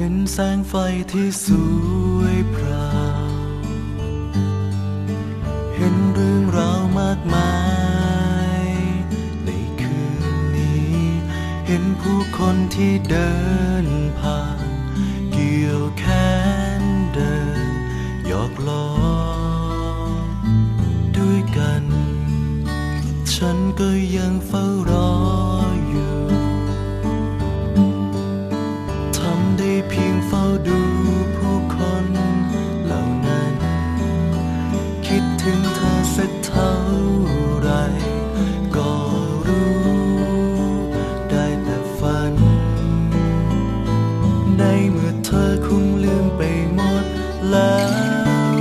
เห็นแสงไฟที่สวยพราวเห็นเรื่องราวมากมาย ในคืนนี้ เห็นผู้คนที่เดินผ่าน เกี่ยวแขนเดินหยอกล้อด้วยกัน ฉันก็ยังเฝ้ารอ ถึงเธอสักเท่าไรก็รู้ได้แต่ฝัน ในเมื่อเธอคงลืมไปหมดแล้ว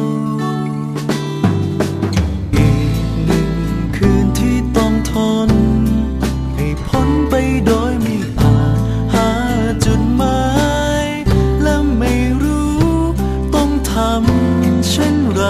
อีกหนึ่งคืนที่ต้องทน ให้พ้นไปโดยไม่อาจหาจุดหมายและไม่รู้ต้องทำเช่นไร